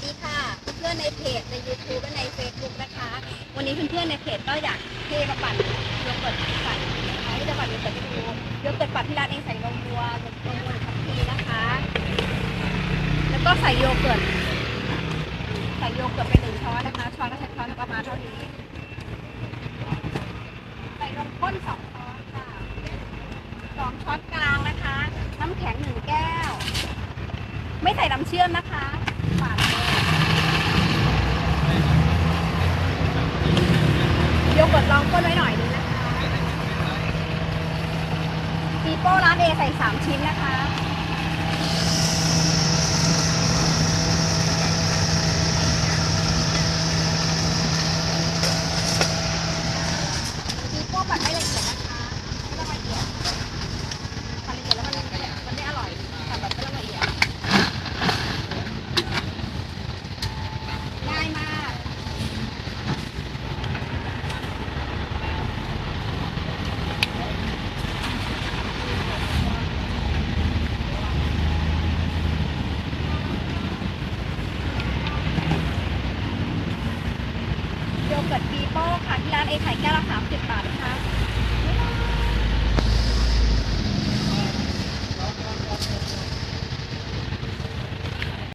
เพื่อนในเพจใน YouTube และใน Facebook นะคะ วันนี้เพื่อนๆในเพจก็อยากเทมาปั่นโยเกิร์ตใส่นะคะที่จะปั่นโยเกิร์ตให้ดูโยเกิร์ตปั่นที่ร้านเองใส่นมวัวนมวัวทัพพีนะคะ แล้วก็ใส่โยเกิร์ตใส่โยเกิร์ตไปหนึ่งช้อนนะคะช้อนก็ใช้ช้อนประมาณเท่านี้ใส่นมข้นสองช้อนค่ะสองช้อนกลางนะคะ น้ำแข็งหนึ่งแก้ว ไม่ใส่น้ำเชื่อมนะคะฝาดเลยโยเกดลองก้นไว้หน่อยนึงนะคะปีโป้ร้านเอใส่สามชิ้นนะคะ ปีโป้ผัดไม่ละเอียดนะคะไม่ต้องละเอียดผัดละเอียดแล้วมันมันไม่อร่อยผัดแบบไม่ต้องละเอียดง่ายมาก โย เกิดปีโป้ค่ะที่ร้านเอขายแก้วละ30บาทนะคะ